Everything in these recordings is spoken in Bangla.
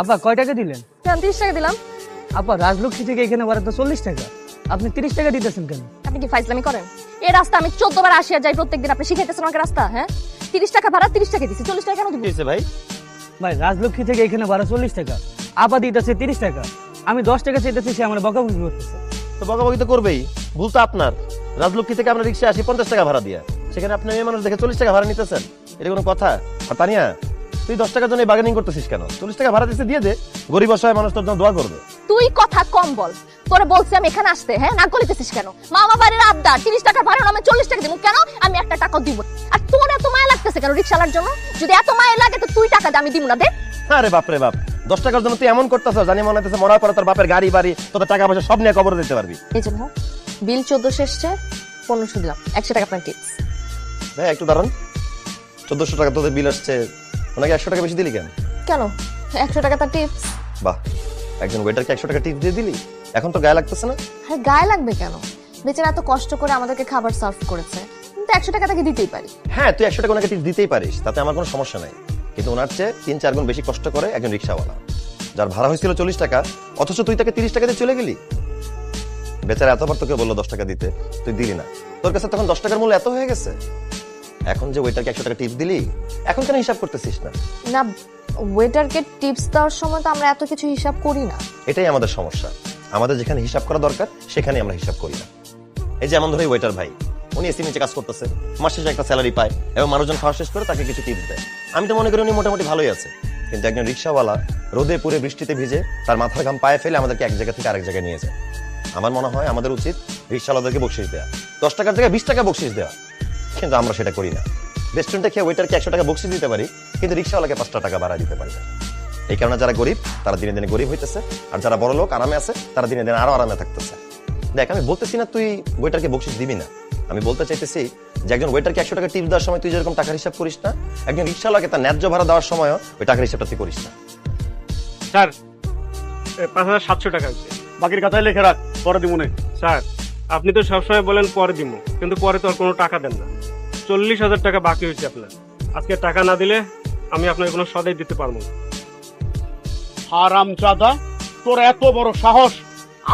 আপা কয় টাকা দিলেন? তিরিশ টাকা দিলাম। আপা রাজলক্ষ্মী থেকে এখানে ভাড়া তো চল্লিশ টাকা। আপনি তিরিশ টাকা দিতেছেন কেন? আপনি কি ফাইজলামি করেন? এই রাস্তা আমি চোদ্দ বার আসিয়া যাই প্রত্যেকদিন আপনি শিখাইতেছেন আমাকে রাস্তা হ্যাঁ? তিরিশ টাকা ভাড়া তিরিশ টাকা দিচ্ছি চল্লিশ টাকা কেন দিব? দিয়েছে ভাই? ভাই রাজলক্ষ্মী থেকে এখানে ভাড়া চল্লিশ টাকা। আপা দিতেছে তিরিশ টাকা। আমি দশ টাকা চাইতেছি সে আমার বকাবকি করতেছে। তো বকা বকাবকি তো করবেই। ভুল তো আপনার। রাজলক্ষ্মী থেকে আমরা রিক্সা আসি পঞ্চাশ টাকা ভাড়া দিয়া। সেখানে আপনি মেয়ে মানুষ দেখে চল্লিশ টাকা ভাড়া নিতেছেন। এটা কোনো কথা? আর তানিয়া তুই দশ টাকার জন্য বার্গেনিং করতেছিস কেন? চল্লিশ টাকা ভাড়া দিতে দিয়ে দে। গরিব অসহায় মানুষ তোর জন্য দোয়া করবে। তুই কথা কম বল। তোরে বলছি আমি এখানে আসতে হ্যাঁ? না গলিতেছিস কেন? মামা বাড়ির আবদার তিরিশ টাকা ভাড়া আমি চল্লিশ টাকা দিব। কেন? আমি একটা টাকা দিব আর তোর এত মায়া লাগতেছে কেন রিক্সালার জন্য? যদি এত মায়া লাগে তো তুই টাকা দে আমি দিব না দে। আরে বাপ রে বাপ দশ টাকার জন্য তুই এমন করতেছ জানি মনে হচ্ছে মরার পরে তোর বাপের গাড়ি বাড়ি তোদের টাকা পয়সা সব নিয়ে কবর দিতে পারবি। এই জন্য বিল চোদ্দশো এসছে পনেরোশো দিলাম। একশো টাকা আপনার টিপস ভাই একটু দাঁড়ান। চোদ্দশো টাকা তোদের বিল আসছে ওনাকে একশো টাকা বেশি দিলি কেন? কেন? একশো টাকা তার টিপস বাহ একজন ওয়েটারকে একশো টাকা টিপ দিয়ে দিলি? এখন তো গায়ে লাগতেছে না? আরে গায়ে লাগবে কেন? বেচারা এত কষ্ট করে আমাদেরকে খাবার সার্ভ করেছে। কিন্তু একশো টাকা তাকে দিতেই পারি। হ্যাঁ তুই একশো টাকা ওনাকে টিপ দিতেই পারিস তাতে আমার কোনো সমস্যা নাই। কিন্তু ওনার চেয়ে তিন চার গুণ বেশি কষ্ট করে একজন রিক্সাওয়ালা। যার ভাড়া হয়েছিল চল্লিশ টাকা অথচ তুই তাকে তিরিশ টাকা দিয়ে চলে গেলি? বেচারা এতবার তোকে বলল দশ টাকা দিতে তুই দিলি না। তোর কাছে তখন দশ টাকার মূল্য এত হয়ে গেছে? এখন যে ওইটাকে একশো টাকা টিপ দিলি এখন কেন হিসাব করতেছিস না? না ওয়েটারকে টিপস দেওয়ার সময় তো আমরা এত কিছু হিসাব করি না। এটাই আমাদের সমস্যা। আমাদের যেখানে হিসাব করা দরকার সেখানে আমরা হিসাব করি না। এই যেমন ধরে ওয়েটার ভাই উনি এসি নিচে কাজ করতেছে মাস শেষে একটা স্যালারি পায় এবং মানুষজন খাওয়া শেষ করে তাকে কিছু টিপস দেয়। আমি তো মনে করি উনি মোটামুটি ভালোই আছে কিন্তু একজন রিক্সাওয়ালা রোদে পুরে বৃষ্টিতে ভিজে তার মাথার ঘাম পায়ে ফেলে আমাদেরকে এক জায়গা থেকে আরেক জায়গায় নিয়ে যায়। আমার মনে হয় আমাদের উচিত রিক্সাওয়ালাদেরকে বকশিস দেওয়া দশ টাকার জায়গায় বিশ টাকা বকশিস দেওয়া কিন্তু আমরা সেটা করি না। রেস্টুরেন্টে খেয়ে ওয়েটারকে একশো টাকা বকশিস দিতে পারি, কিন্তু রিক্সাওয়ালাকে পাঁচটা টাকা বাড়া দিতে পারি না। এই কারণে যারা গরিব, তারা দিনে দিনে গরিব হইতেছে, আর যারা বড় লোক, আরামে আছে, তারা দিনে দিনে আরও আরামে থাকতেছে। দেখ, আমি বলতেছি না তুই ওয়েটারকে বকশিস দিবি না। আমি বলতে চাইতেছি যে একজন ওয়েটারকে একশো টাকা টিপ দেওয়ার সময় তুই যেরকম টাকার হিসাব করিস না, একজন রিক্সাওয়ালাকে তার ন্যায্য ভাড়া দেওয়ার সময় ওই টাকার হিসাবটা তুই করিস না। স্যার পাঁচ হাজার সাতশো টাকা হচ্ছে বাকির কথাই লিখে রাখ, পরে দিমুনে স্যার, আপনি তো সবসময় বলেন পরে দিব কিন্তু পরে তো আর কোনো টাকা দেন না। চল্লিশ হাজার টাকা বাকি হয়েছে আপনার। আজকে টাকা না দিলে আমি আপনাকে কোনো সদাই দিতে পারব না। হারাম চাদা তোর এত বড় সাহস।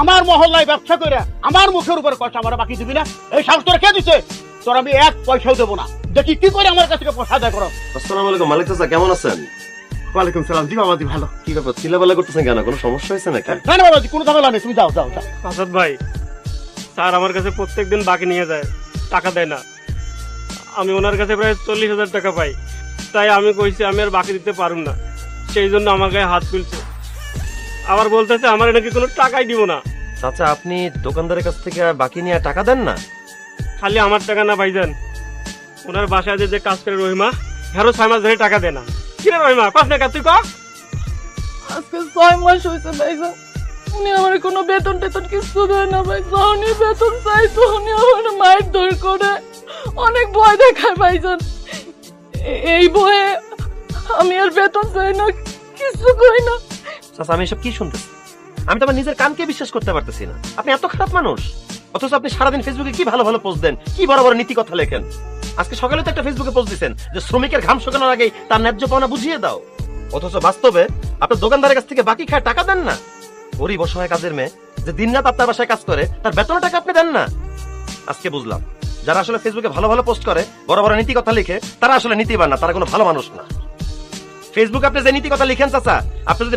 আমার মহল্লায় ব্যবসা করে আমার মুখের উপর পয়সা আমার বাকি দিবি না? এই সাহস তোর কে দিছে? তোর আমি এক পয়সাও দেবো না। দেখি কি করে আমার কাছ থেকে পয়সা আদায় করো। আসসালামু আলাইকুম মালিক চাচা কেমন আছেন? ওয়ালাইকুম সালাম। জি বাবাজি ভালো। কি ব্যাপার চিল্লাপাল্লা করতেছেন কেন? কোনো সমস্যা হয়েছে নাকি? না না বাবাজি কোনো ঝামেলা নেই। তুমি যাও যাও যাও। আসাদ ভাই স্যার আমার কাছে প্রত্যেকদিন বাকি নিয়ে যায় টাকা দেয় না। আমি ওনার কাছে প্রায় চল্লিশ হাজার টাকা পাই। তাই আমি কইছি আমি আর বাকি দিতে পারুম না। সেই জন্য আমার গায়ে হাত তুলছে। আবার বলতেছে আমার নাকি কোনো টাকাই দিব না। চাচা আপনি দোকানদারের কাছ থেকে বাকি নিয়ে টাকা দেন না? খালি আমার টাকা না ভাইজান। ওনার বাসায় যে যে কাজ করে রহিমা হেরো ছয় মাস ধরে টাকা দেয় না। কিরে রহিমা পাঁচ টাকা তুই কর আজকে ছয় মাস হয়েছে ভাইজান। উনি আমার কোনো বেতন টেতন কিছু দেয় না ভাই যখনই বেতন চাই তখনই আমার মায়ের দৌড় করে। অনেক ভয় দেখায় ভাইজান। এই ভয়ে আমি আর বেতন চাই না, কিছু কই না। চাচা, আমি এসব কি শুনতেছি? আমি তো আমার নিজের কানকে বিশ্বাস করতে পারতেছি না। আপনি এত খারাপ মানুষ। অথচ আপনি সারাদিন ফেসবুকে কি ভালো ভালো পোস্ট দেন, কি বড় বড় নীতি কথা লেখেন। আজকে সকালে তো একটা ফেসবুকে পোস্ট দিচ্ছেন যে শ্রমিকের ঘাম শুকানোর আগেই তার ন্যায্য পাওনা বুঝিয়ে দাও। অথচ বাস্তবে আপনার দোকানদারের কাছ থেকে বাকি খায় টাকা দেন না। গরিব অসহায় কাজের মেয়ে যে দিনরাত আপনার বাসায় কাজ করে, তার বেতন টাকা আপনি দেন না। আজকে বুঝলাম। যারা আসলে ফেসবুকে ভালো ভালো পোস্ট করে, বড় বড় নীতি কথা লিখে, তারা আসলে নীতিবান না, তারা কোনো ভালো মানুষ না। ফেসবুকে আপনি যে নীতি কথা লিখেন, চাচা, আপনি যদি